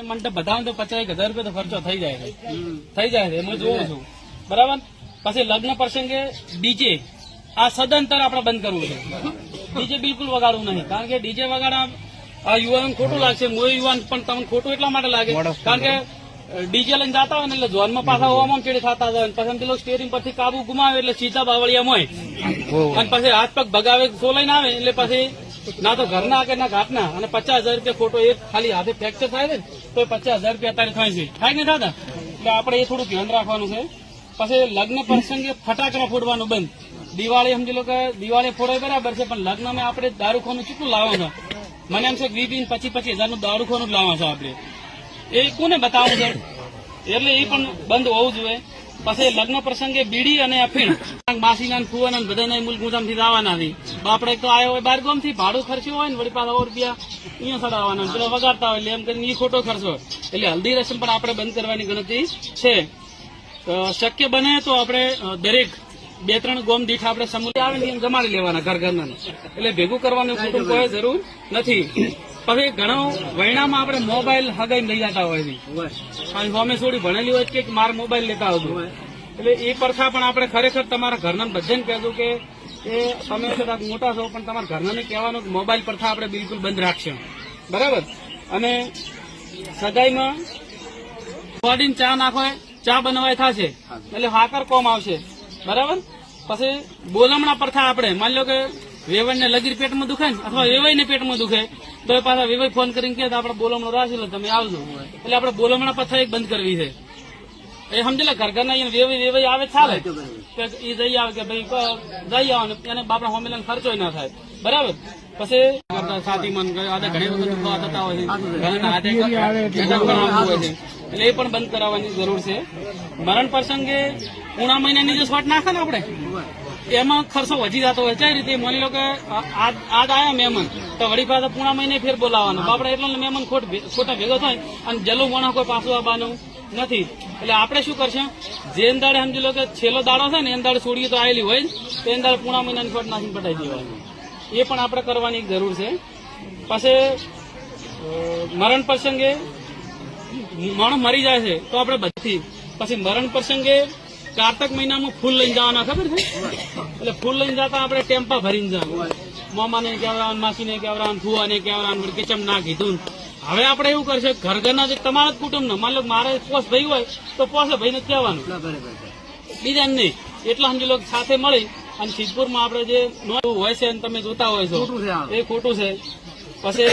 મંડપ બધાને તો પચાસ હજાર રૂપિયા તો ખર્ચો થઈ જાય છે. થઈ જાય છે એમાં જોઉં છું. બરાબર? પછી લગ્ન પ્રસંગે ડીજે. આ સદંતર આપણે બંધ કરવું છે. ડીજે બિલકુલ વગાડવું નહીં. કારણ કે ડીજે વગાડવા આ યુવાન ખોટું લાગશે મોય યુવાન પણ તમને ખોટું એટલા માટે લાગે. કારણ કે ડીજે લઈને જતા હોય ને એટલે ઝોનમાં પાછા હોવામાં ચેડી થતા હોય. પછી પેલો સ્ટેરિંગ પરથી કાબુ ગુમાવે એટલે સીધા બાવળિયા હોય અને પછી હાથ પગ ભગાવે સો લઈને આવે એટલે પછી ના તો ઘરના કે ના ઘાટના અને પચાસ હજાર રૂપિયા ખોટો એક ખાલી હાથે ફ્રેક્ચર થાય ને, તો એ પચાસ હજાર રૂપિયા અત્યારે થાય છે. થાય ને દાદા? એટલે આપણે એ થોડું ધ્યાન રાખવાનું છે. પછી લગ્ન પ્રસંગે ફટાકડા ફોડવાનું બંધ. દિવાળી સમજી લો કે દિવાળી ફોડે બરાબર છે, પણ લગ્નમાં આપણે દારૂખોનું કેટલું લાવવાનું મને એમ છે વીસ વીસ, પચીસ પચીસ હજારનું દારૂખોનું જ લાવવાનું છે આપણે. એ કોને બતાવવું છે? એટલે એ પણ બંધ હોવું જોઈએ. પછી લગ્ન પ્રસંગે બીડી અને અફીણ. માસીના ફુવાના બધાના મૂલ ગુજામથી લાવવાના નહીં બાપડે તો આવ્યો હોય બારથી ભાડું ખર્ચ્યું હોય ને વળી પાછા રૂપિયા અહીંયા ચડાવવાના પેલો વગાડતા હોય એટલે એમ કરીને એ ખોટો ખર્ચો એટલે હલ્દી રસમ પણ આપણે બંધ કરવાની ગણતરી છે. શક્ય બને તો આપણે દરેક બે ત્રણ ગોમ દીઠ આપણે સમુદાય આવે ને એમ જમાડી લેવાના ઘર ઘરના એટલે ભેગું કરવાનું કુટુંબ કોઈ જરૂર નથી. પછી ઘણો વૈણામાં આપણે મોબાઈલ હગાઈ લઈ જતા હોય છે. થોડી ભણેલી હોય કે મારે મોબાઈલ લેતા આવજો. એટલે એ પ્રથા પણ આપણે ખરેખર તમારા ઘરના બધાને કહેજો કે એ તમે કદાચ મોટા છો પણ તમારા ઘરનાને કહેવાનું કે મોબાઈલ પ્રથા આપણે બિલકુલ બંધ રાખશું. બરાબર? અને સગાઈમાં બોડીને ચા નાખો ચા બનાવાય થશે. એટલે હાકર કોમ આવશે. બરાબર? પછી બોલમણા પ્રથા આપણે. માની લો કે વેવાઈને લગીર પેટમાં દુખે ને અથવા વેવાઈને પેટમાં દુખે તો એ પાછા વેવાઈ ફોન કરીને કહે આપણે બોલમણો રાખી લો તમે આવજો. એટલે આપણે બોલમણા પ્રથા એક બંધ કરવી છે. એ સમજી લે ઘર ઘરના વેવાઈ વેવાઈ આવે ચાલે. કે એ જઈ આવે કે ભાઈ જઈ આવો ને એને બાપડા હોમેલા ખર્ચો ના થાય. બરાબર? પછી સાતીમાં ને આજે ઘણી વખત દુખાવા થતા હોય છે. ઘણાના હાથે અટક પણ આવતું હોય છે. એટલે એ પણ બંધ કરાવવાની જરૂર છે. મરણ પ્રસંગે પૂણા મહિનાની જે શોટ નાખે ને આપણે, એમાં ખર્ચો વધી જતો હોય. કઈ રીતે માની લો કે આજ આવ્યા મહેમાન, તો વળી પાછા પૂણા મહિને ફેર બોલાવવાનો. આપણે એટલો મહેમાન ખોટ ખોટા ભેગો થાય અને જલું વણો કોઈ પાછું આવવાનું નથી. એટલે આપણે શું કરશું? જે દાડે સમજી લો કે છેલ્લો દાડો છે ને, એન દાડે છોડીએ તો આવેલી હોય તો એન દાડે પૂણા મહિનાની ખોટ નાખીને પટાઈ દેવાની. એ પણ આપણે કરવાની જરૂર છે. પછી મરણ પ્રસંગે માણસ મરી જાય છે, તો આપણે બધી પછી મરણ પ્રસંગે કારતક મહિનામાં ફૂલ લઈને જવાના ખબર છે? એટલે ફૂલ લઈને જતા આપણે ટેમ્પા ભરીને જવાનું. મામાને કહેવરાન માસીને કહેવરાન ફુવાને કહેવરાન કે ચમ ના કીધું હવે આપણે એવું કરશે ઘર ઘરના જે તમારા જ કુટુંબના માન લો મારે પોસ ભાઈ હોય તો પોસે ભાઈને જ કહેવાનું. બીજાને નહીં. એટલા સમજી લોકો સાથે મળી અને સિદ્ધપુરમાં આપણે જે નોંધવું હોય છે તમે જોતા હોય છો એ ખોટું છે. પછી